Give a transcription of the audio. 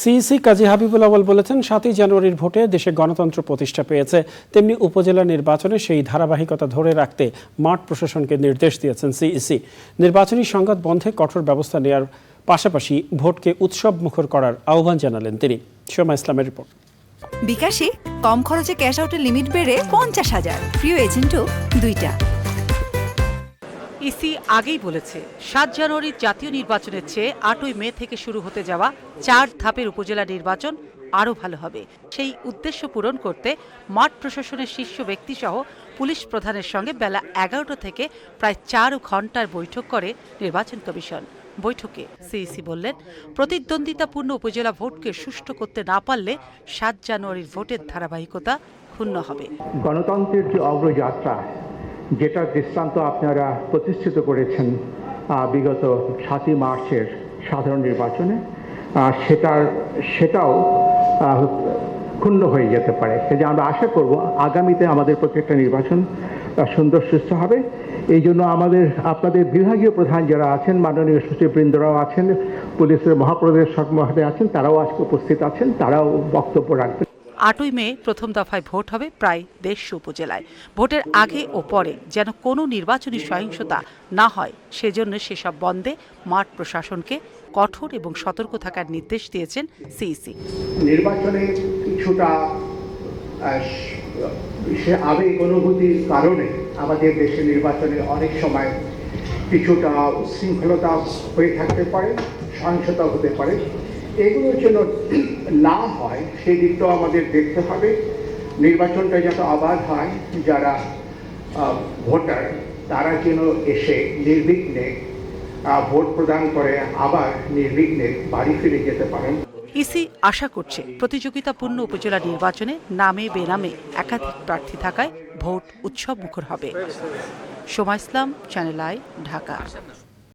CEC কাজী হাবিবুল আওয়াল বলেছেন, সাতই জানুয়ারির ভোটে দেশে গণতন্ত্র প্রতিষ্ঠা পেয়েছে। তেমনি উপজেলা নির্বাচনে সেই ধারাবাহিকতা ধরে রাখতে মাঠ প্রশাসনকে নির্দেশ দিয়েছেন সিইসি। নির্বাচনী সংঘাত বন্ধে কঠোর ব্যবস্থা নেওয়ার পাশাপাশি ভোটকে উৎসব মুখর করার আহ্বান জানালেন তিনি। সোমা ইসলামের রিপোর্ট। বিকাশে কম খরচে ক্যাশ আউটের লিমিট বেড়ে পঞ্চাশ হাজার। প্রিয় এজেন্টও দুইটা। ইসি আগেই বলেছে, সাত জানুয়ারির জাতীয় নির্বাচনের চেয়ে আটই মে থেকে শুরু হতে যাওয়া চার ধাপের উপজেলা নির্বাচন আরও ভালো হবে। সেই উদ্দেশ্য পূরণ করতে মাঠ প্রশাসনের শীর্ষ ব্যক্তিসহ পুলিশ প্রধানের সঙ্গে বেলা এগারোটা থেকে প্রায় চার ঘণ্টার বৈঠক করে নির্বাচন কমিশন। বৈঠকে সিইসি বললেন, প্রতিদ্বন্দ্বিতাপূর্ণ উপজেলা ভোটকে সুষ্ঠু করতে না পারলে সাত জানুয়ারির ভোটের ধারাবাহিকতা ক্ষুণ্ণ হবে। গণতন্ত্রের যে অগ্রযাত্রা যেটা দৃষ্টান্ত আপনারা প্রতিষ্ঠিত করেছেন বিগত সাতই মার্চের সাধারণ নির্বাচনে সেটার, সেটাও ক্ষুণ্ণ হয়ে যেতে পারে। যে আমরা আশা করব, আগামীতে আমাদের প্রত্যেকটা নির্বাচন সুন্দর, সুস্থ হবে। এই জন্য আমাদের, আপনাদের বিভাগীয় প্রধান যারা আছেন, মাননীয় সচিববৃন্দরাও আছেন, পুলিশের মহাপ্রদেশক মহোদয় আছেন, তারাও আজকে উপস্থিত আছেন, তারাও বক্তব্য রাখবেন। আটই মে প্রথম দফায় ভোট হবে প্রায় দেড়শো উপজেলায়। ভোটের আগে ও পরে যেন কোনো নির্বাচনী সহিংসতা না হয়, সেজন্য সেসব বন্ধে মাঠ প্রশাসনকে কঠোর এবং সতর্ক থাকার নির্দেশ দিয়েছেন সিইসি। নির্বাচনে কিছুটা আবেগ অনুভূতির কারণে আমাদের দেশে নির্বাচনে অনেক সময় কিছুটা উচ্ছৃঙ্খলতা হয়ে থাকতে পারে সহিংসতা হতে পারে। এগুলোর জন্য না হয়, সেই দিকটাও আমাদের দেখতে হবে। নির্বাচনটা যাতে আবার হয়, যারা ভোটার, তারা যেন এসে নির্বিঘ্নে ভোট প্রদান করে, আবার নির্বিঘ্নে বাড়ি ফিরে যেতে পারেন। ইসি আশা করছে, প্রতিযোগিতাপূর্ণ উপজেলা নির্বাচনে নামে বেনামে একাধিক প্রার্থী থাকায় ভোট উৎসব মুখর হবে। Soma Islam channel I Dhaka